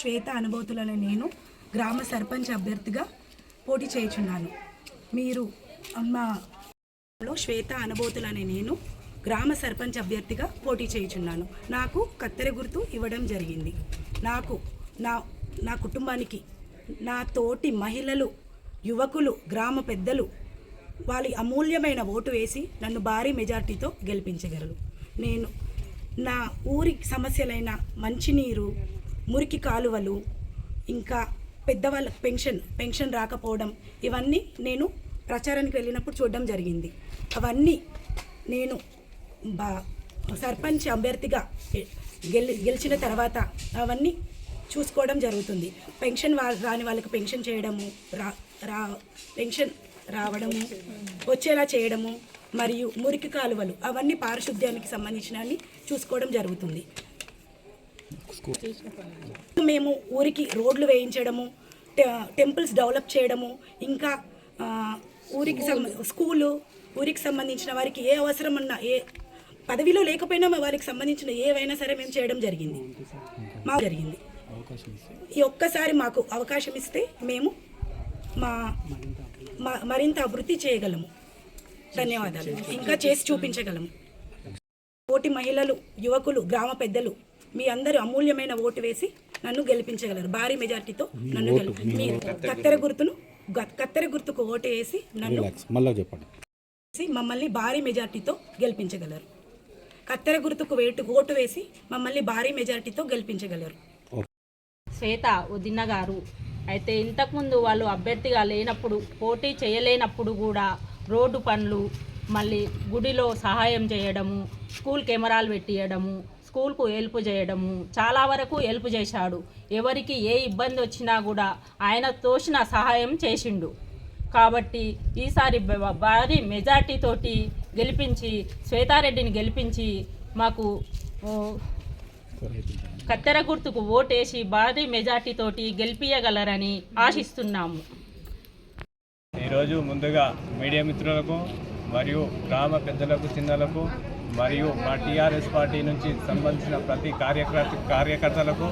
శ్వేత అనుభూతులను నేను గ్రామ సర్పంచ్ అభ్యర్థిగా పోటీ చేయుచున్నాను. మీరు మా శ్వేత అనుభూతులనే నేను గ్రామ సర్పంచ్ అభ్యర్థిగా పోటీ చేయుచున్నాను. నాకు కత్తెర గుర్తు ఇవ్వడం జరిగింది. నాకు నా నా కుటుంబానికి నా తోటి మహిళలు యువకులు గ్రామ పెద్దలు వాళ్ళ అమూల్యమైన ఓటు వేసి నన్ను భారీ మెజార్టీతో గెలిపించగలరు. నేను నా ఊరి సమస్యలైన మంచినీరు మురికి కాలువలు ఇంకా పెద్దవాళ్ళ పెన్షన్ పెన్షన్ రాకపోవడం ఇవన్నీ నేను ప్రచారానికి వెళ్ళినప్పుడు చూడడం జరిగింది. అవన్నీ నేను బా సర్పంచ్ అభ్యర్థిగా గెలి గెలిచిన తర్వాత అవన్నీ చూసుకోవడం జరుగుతుంది. పెన్షన్ వా రాని వాళ్ళకి పెన్షన్ చేయడము రా రా పెన్షన్ రావడము వచ్చేలా చేయడము మరియు మురికి కాలువలు అవన్నీ పారిశుద్ధ్యానికి సంబంధించినవి చూసుకోవడం జరుగుతుంది. మేము ఊరికి రోడ్లు వేయించడము టె- టెంపుల్స్ డెవలప్ చేయడము ఇంకా ఊరికి స్కూలు ఊరికి సంబంధించిన వారికి ఏ అవసరం ఉన్నా ఏ పదవిలో లేకపోయినా వారికి సంబంధించిన ఏవైనా సరే మేము చేయడం జరిగింది. మా జరిగింది. ఈ ఒక్కసారి మాకు అవకాశం ఇస్తే మేము మా మరింత అభివృద్ధి చేయగలము. ధన్యవాదాలు. ఇంకా చేసి చూపించగలము. కోటి మహిళలు యువకులు గ్రామ పెద్దలు మీ అందరూ అమూల్యమైన ఓటు వేసి నన్ను గెలిపించగలరు. భారీ మెజార్టీతో నన్ను గెలిపి మీరు కత్తెర గుర్తును కత్తెర గుర్తుకు ఓటు వేసి నన్ను మళ్ళీ చెప్పండి. వేసి మమ్మల్ని భారీ మెజార్టీతో గెలిపించగలరు. కత్తెర గుర్తుకు వేటు ఓటు వేసి మమ్మల్ని భారీ మెజార్టీతో గెలిపించగలరు. శ్వేత ఉదిన్న గారు అయితే ఇంతకుముందు వాళ్ళు అభ్యర్థిగా లేనప్పుడు పోటీ చేయలేనప్పుడు కూడా రోడ్డు పనులు మళ్ళీ గుడిలో సహాయం చేయడము స్కూల్ కెమెరాలు పెట్టియడము స్కూల్కు హెల్ప్ చేయడము చాలా వరకు హెల్ప్ చేశాడు. ఎవరికి ఏ ఇబ్బంది వచ్చినా కూడా ఆయన తోసిన సహాయం చేసిండు. కాబట్టి ఈసారి భారీ మెజార్టీతోటి గెలిపించి శ్వేతారెడ్డిని గెలిపించి మాకు కత్తెర గుర్తుకు ఓటేసి భారీ మెజార్టీతోటి గెలిపించగలరని ఆశిస్తున్నాము. ఈరోజు ముందుగా మీడియా మిత్రులకు మరియు గ్రామ పెద్దలకు చిన్నలకు మరియు మా టీఆర్ఎస్ పార్టీ నుంచి సంబంధించిన ప్రతి కార్యకర్త కార్యకర్తలకు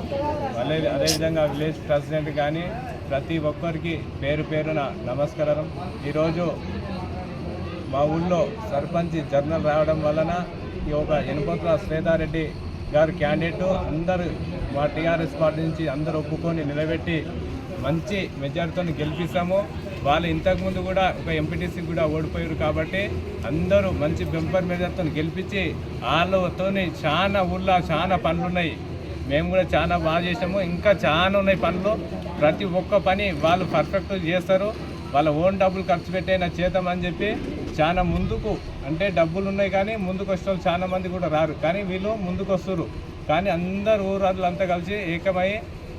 అదే అదేవిధంగా విలేజ్ ప్రెసిడెంట్ కానీ ప్రతి ఒక్కరికి పేరు పేరున నమస్కారం. ఈరోజు మా ఊళ్ళో సర్పంచ్ జర్నల్ రావడం వలన ఈ ఒక ఎనుపత్ర శ్వేతారెడ్డి గారు క్యాండిడేట్ అందరూ మా టీఆర్ఎస్ పార్టీ నుంచి అందరూ ఒప్పుకొని నిలబెట్టి మంచి మెజార్టీతో గెలిపిస్తాము. వాళ్ళు ఇంతకుముందు కూడా ఒక ఎంపీటీసీ కూడా ఓడిపోయారు కాబట్టి అందరూ మంచి బెంపర్ మెజార్టీతో గెలిపించి వాళ్ళతో చాలా ఊళ్ళో చాలా పనులు ఉన్నాయి మేము కూడా చాలా బాగా చేసాము ఇంకా చాలా ఉన్నాయి పనులు. ప్రతి ఒక్క పని వాళ్ళు పర్ఫెక్ట్ చేస్తారు. వాళ్ళ ఓన్ డబ్బులు ఖర్చు పెట్టైనా చేద్దామని చెప్పి చాలా ముందుకు అంటే డబ్బులు ఉన్నాయి కానీ ముందుకు వచ్చే వాళ్ళు చాలా మంది కూడా రారు. కానీ వీళ్ళు ముందుకు వస్తారు కానీ అందరు ఊరాదులంతా కలిసి ఏకమై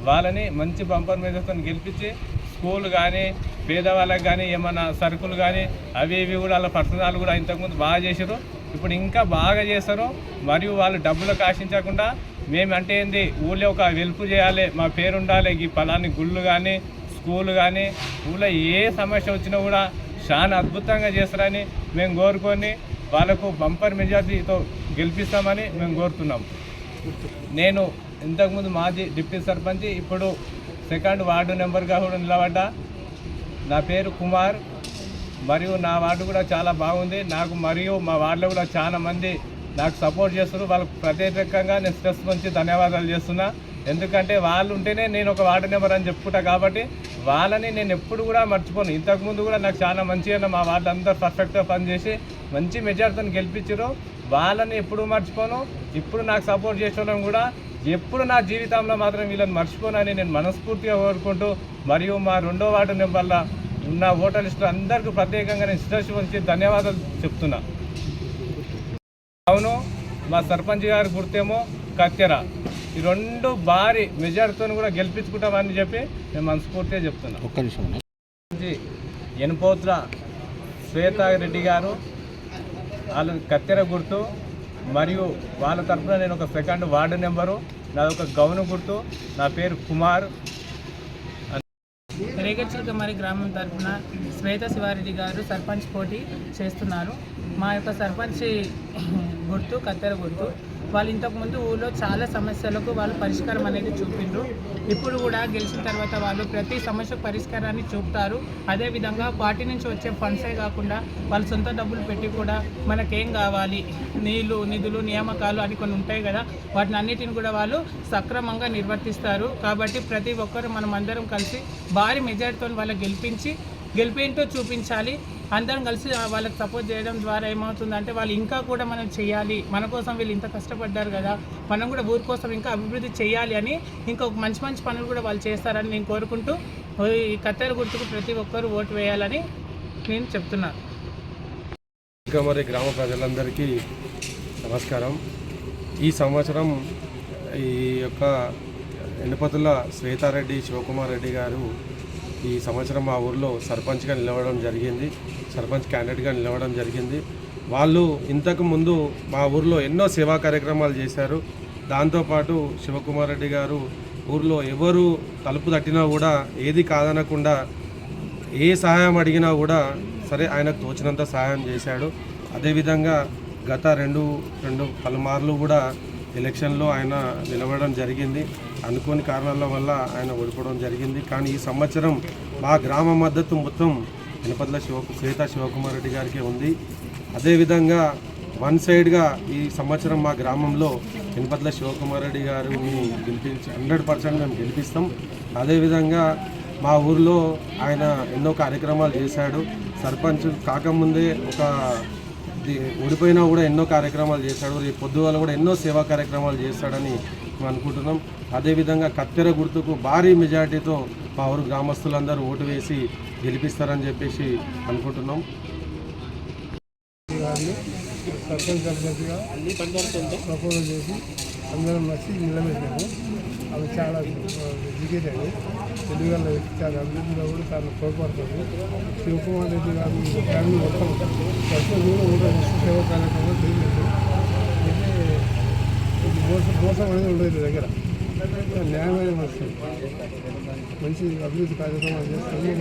వాళ్ళని మంచి బంపర్ మీద గెలిపించి స్కూల్ కానీ పేదవాళ్ళకి కానీ ఏమైనా సరుకులు కానీ అవి ఇవి కూడా వాళ్ళ పట్టణాలు కూడా ఇంతకుముందు బాగా చేశారు. ఇప్పుడు ఇంకా బాగా చేస్తారు మరియు వాళ్ళు డబ్బులకు ఆశించకుండా మేము అంటే ఏంది? ఊళ్ళో ఒక వెలుపు చేయాలి మా పేరు ఉండాలి ఈ పలాని గుళ్ళు కానీ స్కూల్ కానీ ఊళ్ళో ఏ సమస్య వచ్చినా కూడా చాలా అద్భుతంగా చేస్తారని మేము కోరుకొని వాళ్ళకు బంపర్ మెజార్టీతో గెలిపిస్తామని మేము కోరుతున్నాం. నేను ఇంతకుముందు మాజీ డిప్యూటీ సర్పంచ్ ఇప్పుడు సెకండ్ వార్డు నెంబర్గా కూడా నిలబడ్డా. నా పేరు కుమార్. మరియు నా వార్డు కూడా చాలా బాగుంది. నాకు మరియు మా వార్డులో కూడా చాలా మంది నాకు సపోర్ట్ చేస్తున్నారు. వాళ్ళకు ప్రత్యేకంగా నేను స్ట్రెస్ నుంచి ధన్యవాదాలు చేస్తున్నా. ఎందుకంటే వాళ్ళు ఉంటేనే నేను ఒక వార్డు నెంబర్ అని చెప్పుకుంటా కాబట్టి వాళ్ళని నేను ఎప్పుడు కూడా మర్చిపోను. ఇంతకుముందు కూడా నాకు చాలా మంచిగా మా వాళ్ళు అందరూ పర్ఫెక్ట్గా పనిచేసి మంచి మెజార్టీని గెలిపించారు. వాళ్ళని ఎప్పుడు మర్చిపోను. ఇప్పుడు నాకు సపోర్ట్ చేసిన కూడా ఎప్పుడు నా జీవితంలో మాత్రం వీళ్ళని మర్చిపోనని నేను మనస్ఫూర్తిగా కోరుకుంటూ మరియు మా రెండో వార్డు నెంబర్ల ఉన్న ఓటర్ లిస్టులు అందరికీ ప్రత్యేకంగా నేను శిరస్సు ధన్యవాదాలు చెప్తున్నా. అవును మా సర్పంచ్ గారి గుర్తేమో కత్తెర. ఈ రెండు భారీ మెజార్టీతో కూడా గెలిపించుకుంటామని చెప్పి నేను మనస్ఫూర్తిగా చెప్తున్నా. ఒక్క నిమిషం ఎనపోత్ర శ్వేతారెడ్డి గారు వాళ్ళు కత్తెర గుర్తు మరియు వాళ్ళ తరఫున నేను ఒక సెకండ్ వార్డు నెంబరు నాది ఒక గౌను గుర్తు నా పేరు కుమార్. రేగచిలకమరి గ్రామం తరఫున శ్వేత శివారెడ్డి గారు సర్పంచ్ పోటీ చేస్తున్నారు. మా యొక్క సర్పంచ్ గుర్తు కత్తెర గుర్తు. వాళ్ళు ఇంతకుముందు ఊళ్ళో చాలా సమస్యలకు వాళ్ళు పరిష్కారం అనేది చూపిండ్రు. ఇప్పుడు కూడా గెలిచిన తర్వాత వాళ్ళు ప్రతి సమస్యకు పరిష్కారాన్ని చూపుతారు. అదేవిధంగా పార్టీ నుంచి వచ్చే ఫండ్సే కాకుండా వాళ్ళు సొంత డబ్బులు పెట్టి కూడా మనకేం కావాలి? నీళ్ళు నిధులు నియామకాలు అని కొన్ని ఉంటాయి కదా వాటిని అన్నిటిని కూడా వాళ్ళు సక్రమంగా నిర్వర్తిస్తారు. కాబట్టి ప్రతి ఒక్కరు మనం అందరం కలిసి భారీ మెజార్టీతో వాళ్ళ గెలిపించి గెలిపేంటో చూపించాలి. అందరం కలిసి వాళ్ళకి సపోర్ట్ చేయడం ద్వారా ఏమవుతుందంటే వాళ్ళు ఇంకా కూడా మనం చేయాలి. మన కోసం వీళ్ళు ఇంత కష్టపడ్డారు కదా. మనం కూడా ఊరి కోసం ఇంకా అభివృద్ధి చేయాలి అని ఇంకొక మంచి మంచి పనులు కూడా వాళ్ళు చేస్తారని నేను కోరుకుంటూ ఈ కత్తెర గుర్తుకు ప్రతి ఒక్కరు ఓటు వేయాలని నేను చెప్తున్నాను ఇంకా మరి గ్రామ ప్రజలందరికీ నమస్కారం. ఈ సంవత్సరం ఈ యొక్క ఎనుపతుల శ్వేతారెడ్డి శివకుమార్ రెడ్డి గారు ఈ సంవత్సరం మా ఊర్లో సర్పంచ్గా నిలవడం జరిగింది. సర్పంచ్ క్యాండిడేట్గా నిలవడం జరిగింది. వాళ్ళు ఇంతకు ముందు మా ఊర్లో ఎన్నో సేవా కార్యక్రమాలు చేశారు. దాంతోపాటు శివకుమార్ రెడ్డి గారు ఊర్లో ఎవరు తలుపు తట్టినా కూడా ఏది కాదనకుండా ఏ సహాయం అడిగినా కూడా సరే ఆయనకు తోచినంత సహాయం చేశాడు. అదేవిధంగా గత రెండు రెండు పలుమార్లు కూడా ఎలక్షన్లో ఆయన నిలబడడం జరిగింది. అనుకోని కారణాల వల్ల ఆయన ఓడిపోవడం జరిగింది. కానీ ఈ సంవత్సరం మా గ్రామ మద్దతు మొత్తం గణపతిల శివ శ్వేత శివకుమార్ రెడ్డి గారికి ఉంది. అదేవిధంగా వన్ సైడ్గా ఈ సంవత్సరం మా గ్రామంలో గణపతిల శివకుమార్ రెడ్డి గారిని గెలిపించి హండ్రెడ్ పర్సెంట్ మేము గెలిపిస్తాం. అదేవిధంగా మా ఊర్లో ఆయన ఎన్నో కార్యక్రమాలు చేశాడు. సర్పంచ్ కాకముందే ఒక ఓడిపోయినా కూడా ఎన్నో కార్యక్రమాలు చేశాడు. రేపు పొద్దుగాల కూడా ఎన్నో సేవా కార్యక్రమాలు చేస్తాడని మేము అనుకుంటున్నాం. అదేవిధంగా కత్తెర గుర్తుకు భారీ మెజార్టీతో మా ఊరు గ్రామస్తులందరూ ఓటు వేసి గెలిపిస్తారని చెప్పేసి అనుకుంటున్నాం. సర్పంచ్ అభ్యర్థిగా ప్రపోజల్ చేసి అందరం వచ్చి నిలబెట్టాము. అవి చాలా ఎడ్యుకేట్ తెలుగులో చాలా అభివృద్ధిలో కూడా చాలా తోడ్పడుతుంది. శివకుమార్ రెడ్డి గారు ఫ్యామిలీ మొత్తం ప్రస్తుతం కూడా సేవ కార్యక్రమం చేయలేదు. అయితే ఇది మోసం మోసం అనేది ఉండదు దగ్గర. న్యాయమైన వస్తుంది మంచి అభివృద్ధి కార్యక్రమాలు చేస్తాము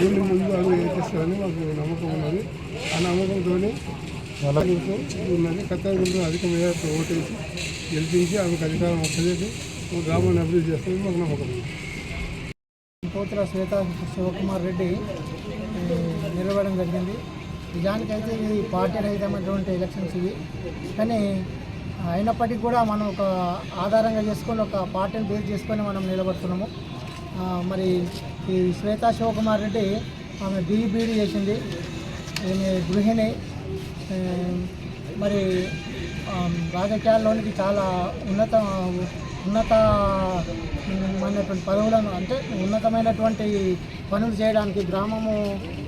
ముందు ముందు అడుగు చేస్తారని మాకు నమ్మకం ఉన్నది. ఆ నమ్మకంతో ఉన్నది కత్తెర అధిక మేరకు ఓటేసి గెలిపించి ఆమెకు అధికారం ఒప్పజేసి గ్రామాన్ని అభివృద్ధి చేస్తుంది మాకు నమ్మకం పోతుల శ్వేత శివకుమార్ రెడ్డి నిలవడం జరిగింది. నిజానికైతే ఇది పార్టీ రహితమైనటువంటి ఎలక్షన్స్ ఇవి. కానీ అయినప్పటికీ కూడా మనం ఒక ఆధారంగా చేసుకొని ఒక పార్టీని బేస్ చేసుకొని మనం నిలబడుతున్నాము. మరి ఈ శ్వేత శివకుమార్ రెడ్డి ఆమె బీఈబీడీ చేసింది. ఈమె గృహిణి. మరి రాజకీయాల్లోనికి చాలా ఉన్నత ఉన్నత మైనటువంటి పదవులను అంటే ఉన్నతమైనటువంటి పనులు చేయడానికి గ్రామము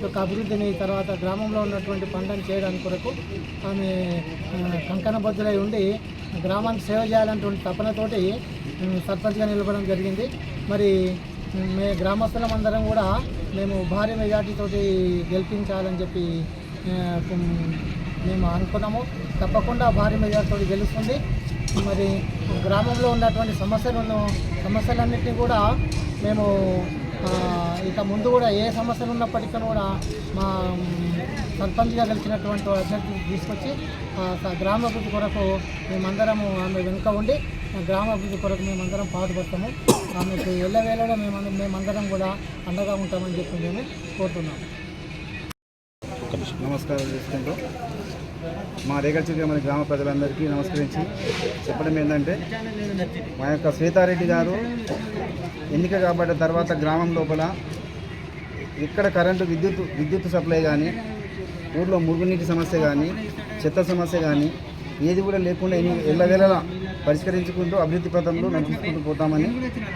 యొక్క అభివృద్ధిని తర్వాత గ్రామంలో ఉన్నటువంటి పనులను చేయడానికి కొరకు ఆమె కంకణబద్ధులై ఉండి గ్రామానికి సేవ చేయాలన్నటువంటి తపనతోటి సర్పంచ్గా నిలబడడం జరిగింది. మరి మే గ్రామస్తులం అందరం కూడా మేము భారీ మెజార్టీతోటి గెలిపించాలని చెప్పి మేము అనుకున్నాము. తప్పకుండా భారీ మెజార్టీతో గెలుస్తుంది. మరి గ్రామంలో ఉన్నటువంటి సమస్యలను సమస్యలన్నింటినీ కూడా మేము ఇక ముందు కూడా ఏ సమస్యలు ఉన్నప్పటికీ కూడా మా సర్పంచ్గా గెలిచినటువంటి అభ్యర్థి తీసుకొచ్చి గ్రామాభివృద్ధి కొరకు మేమందరము ఆమె వెనుక ఉండి గ్రామాభివృద్ధి కొరకు మేమందరం పాటుపడతాము. ఆమెకు ఎల్లవేళలో మేము మేమందరం కూడా అండగా ఉంటామని చెప్పి మేము కోరుతున్నాము. నమస్కారం చేసుకుంటూ మా రేగల్చిగా మన గ్రామ ప్రజలందరికీ నమస్కరించి చెప్పడం ఏంటంటే మా యొక్క శ్వేతారెడ్డి గారు ఎన్నిక కాబట్టిన తర్వాత గ్రామం లోపల ఇక్కడ కరెంటు విద్యుత్ విద్యుత్ సప్లై కానీ ఊర్లో మురుగునీటి సమస్య కానీ చెత్త సమస్య కానీ ఏది కూడా లేకుండా ఎన్ని ఎల్లవేళలా పరిష్కరించుకుంటూ అభివృద్ధి పథంలో నడుచుకుంటూ పోతామని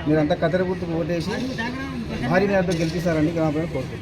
మీరంతా కతర గుర్తుకు ఓటేసి భారీ మేరతో గెలిపిస్తారని గ్రామ ప్రజలు